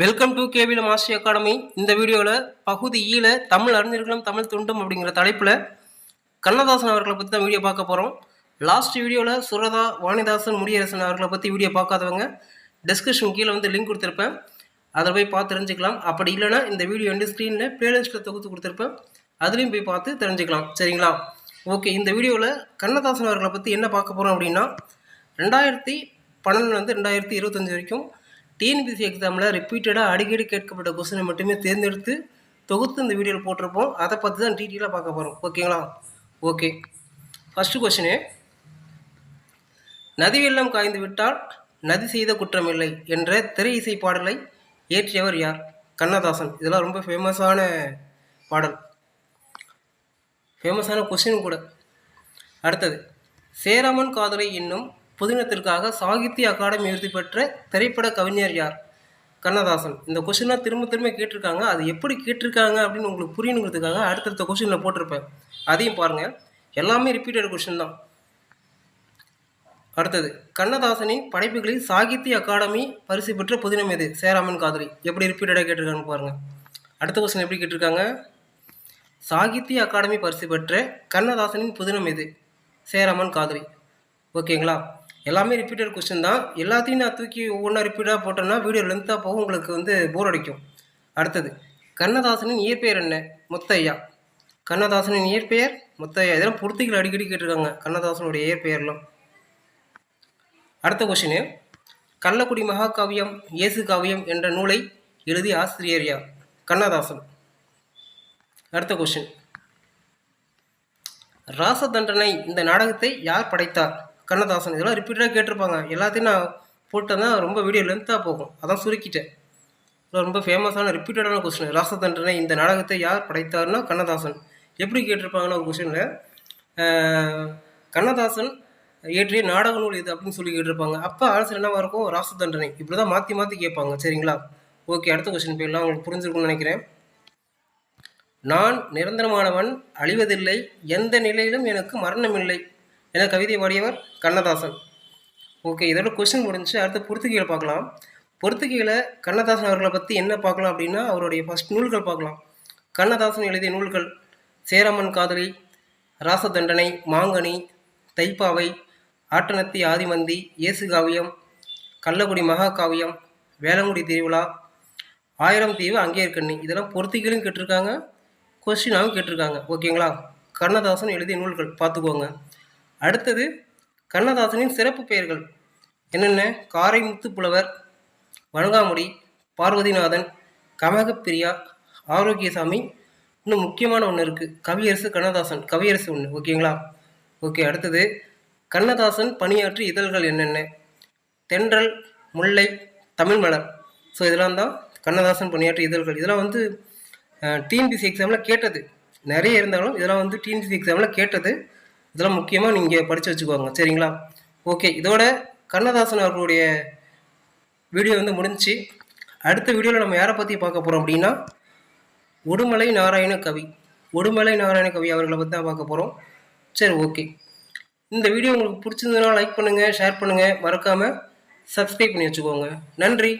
Welcome to cable master academy இந்த வீடியோவில் பகுதி ஈழ தமிழ் அறிஞர்களும் தமிழ் துண்டும் அப்படிங்கிற தலைப்பில் கண்ணதாசன் அவர்களை பற்றி தான் வீடியோ பார்க்க போகிறோம் லாஸ்ட் வீடியோவில் சுரதா வாணிதாசன் முடியரசன் அவர்களை பற்றி வீடியோ பார்க்காதவங்க டிஸ்கிரிப்ஷன் கீழே வந்து லிங்க் கொடுத்துருப்பேன். அதை போய் பார்த்து தெரிஞ்சுக்கலாம். அப்படி இல்லைன்னா இந்த வீடியோ வந்து ஸ்க்ரீனில் பிளேலிஸ்ட்டில் தொகுத்து கொடுத்துருப்பேன். அதுலேயும் போய் பார்த்து தெரிஞ்சுக்கலாம். சரிங்களா? ஓகே இந்த வீடியோவில் கண்ணதாசன் அவர்களை பற்றி என்ன பார்க்க போகிறோம் அப்படின்னா ரெண்டாயிரத்தி பன்னெண்டுலேருந்து ரெண்டாயிரத்தி இருபத்தஞ்சி வரைக்கும் டிஎன்பிசி எக்ஸாமில் ரிப்பீட்டடாக அடிக்கடி கேட்கப்பட்ட கொஸ்டினை மட்டுமே தேர்ந்தெடுத்து தொகுத்து இந்த வீடியோவில் போட்டிருப்போம். அதை பற்றி தான் டீட்டெயிலாக பார்க்க போகிறோம் ஓகேங்களா ஓகே ஃபஸ்ட்டு கொஸ்டினு நதி வெள்ளம் காய்ந்து விட்டால் நதி செய்த குற்றமில்லை என்ற திரை இசை பாடலை இயற்றியவர் யார்? கண்ணதாசன். இதெல்லாம் ரொம்ப ஃபேமஸான பாடல். ஃபேமஸான கொஸ்டின் கூட. அடுத்தது சேராமன் காதலை என்னும் புதினத்திற்காக சாகித்ய அகாடமி விருது பெற்ற திரைப்பட கவிஞர் யார்? கண்ணதாசன். இந்த கொஷினாக திரும்ப திரும்ப கேட்டிருக்காங்க. அது எப்படி கேட்டிருக்காங்க அப்படின்னு உங்களுக்கு புரியணுங்கிறதுக்காக அடுத்தடுத்த கொஷினில் போட்டிருப்பேன். அதையும் பாருங்கள் எல்லாமே ரிப்பீட்டட் கொஷின் தான். அடுத்தது கண்ணதாசனின் படைப்புகளில் சாகித்ய அகாடமி பரிசு பெற்ற புதினம் எது? சேராமன் காதலி. எப்படி ரிப்பீட்டடாக கேட்டிருக்காங்கன்னு பாருங்கள் அடுத்த கொஸ்டின் எப்படி கேட்டிருக்காங்க? சாகித்ய அகாடமி பரிசு பெற்ற கண்ணதாசனின் புதினம் எது? சேராமன் காதலி. ஓகேங்களா? எல்லாமே ரிப்பீட்டட் கொஸ்டின் தான். எல்லாத்தையும் நான் தூக்கி ஒவ்வொன்றா ரிப்பீட்டாக போட்டேன்னா வீடியோ லென்த்தாக போகும் உங்களுக்கு வந்து போர் அடிக்கும். அடுத்தது கண்ணதாசனின் இயற்பெயர் என்ன? முத்தையா. கண்ணதாசனின் இயற்பெயர் முத்தையா. இதெல்லாம் பொருத்திகள் அடிக்கடி கேட்டிருக்காங்க கண்ணதாசனுடைய இயற்பெயர்லாம் அடுத்த கொஷினு கள்ளக்குடி மகாகாவியம் இயேசு காவியம் என்ற நூலை எழுதிய ஆசிரியர் யார்? கண்ணதாசன். அடுத்த கொஷின் ராசதண்டனை இந்த நாடகத்தை யார் படைத்தார்? கண்ணதாசன் இதெல்லாம் ரிப்பீட்டடாக கேட்டிருப்பாங்க. எல்லாத்தையும் நான் போட்டேன்னா ரொம்ப வீடியோ லென்த்தாக போகும். அதான் சுருக்கிட்டேன். ரொம்ப ஃபேமஸான ரிப்பீட்டடான கொஸ்டின் ராசதண்டனை இந்த நாடகத்தை யார் படைத்தார்னா கண்ணதாசன். எப்படி கேட்டிருப்பாங்கன்னு ஒரு கொஸ்டினில் கண்ணதாசன் இயற்றிய நாடக நூல் இது அப்படின்னு சொல்லி கேட்டிருப்பாங்க. அப்போ ஆன்சர் என்னவாக இருக்கும்? ராசதண்டனை. இப்படி தான் மாற்றி மாற்றி கேட்பாங்க. சரிங்களா? ஓகே அடுத்த கொஸ்டின் போயிடலாம். உங்களுக்கு புரிஞ்சிருக்கும்னு நினைக்கிறேன். நான் நிரந்தரமானவன் அழிவதில்லை. எந்த நிலையிலும் எனக்கு மரணமில்லை. என கவிதை பாடியவர் கண்ணதாசன். ஓகே இதோட கொஸ்டின் முடிஞ்சு அடுத்து பொறுத்துகையில் பார்க்கலாம். பொறுத்துகையில் கண்ணதாசன் அவர்களை பற்றி என்ன பார்க்கலாம் அப்படின்னா அவருடைய ஃபஸ்ட் நூல்கள் பார்க்கலாம். கண்ணதாசன் எழுதிய நூல்கள் சேரம்மன் காதலி ராசதண்டனை மாங்கனி தைப்பாவை ஆட்டனத்தி ஆதிமந்தி இயேசு காவியம் கள்ளக்குடி மகாகாவியம் வேளங்குடி திருவிழா ஆயிரம் தீவு அங்கேற்கண்ணி இதெல்லாம் பொறுத்திகளும் கேட்டிருக்காங்க கொஸ்டினாகவும் கேட்டிருக்காங்க. ஓகேங்களா கண்ணதாசன் எழுதிய நூல்கள் பார்த்துக்கோங்க. அடுத்தது கண்ணதாசனின் சிறப்பு பெயர்கள். என்னென்ன? காரைமுத்து புலவர் வணங்காமுடி பார்வதிநாதன் கமகப்பிரியா ஆரோக்கியசாமி. இன்னும் முக்கியமான ஒன்று இருக்குது கவியரசு கண்ணதாசன். கவியரசு ஒன்று ஓகேங்களா ஓகே அடுத்தது கண்ணதாசன் பணியாற்றி இதழ்கள் என்னென்ன? தென்றல் முல்லை தமிழ் மலர். ஸோ இதெல்லாம் தான் கண்ணதாசன் பணியாற்றிய இதழ்கள். இதெல்லாம் வந்து டிஎன்பிசி எக்ஸாமில் கேட்டது. நிறைய இருந்தாலும் இதெல்லாம் வந்து டிஎன்பிசி எக்ஸாமில் கேட்டது. இதெல்லாம் முக்கியமாக நீங்கள் படித்து வச்சுக்கோங்க. சரிங்களா? ஓகே. இதோட கண்ணதாசன் அவர்களுடைய வீடியோ வந்து முடிஞ்சு அடுத்த வீடியோவில் நம்ம யாரை பற்றி பார்க்க போகிறோம் அப்படின்னா உடுமலை நாராயண கவி. உடுமலை நாராயண கவி அவர்களை பற்றி தான் பார்க்க போகிறோம் சரி ஓகே. இந்த வீடியோ உங்களுக்கு பிடிச்சிருந்ததுன்னா லைக் பண்ணுங்கள் ஷேர் பண்ணுங்கள் மறக்காமல் சப்ஸ்கிரைப் பண்ணி வச்சுக்கோங்க. நன்றி.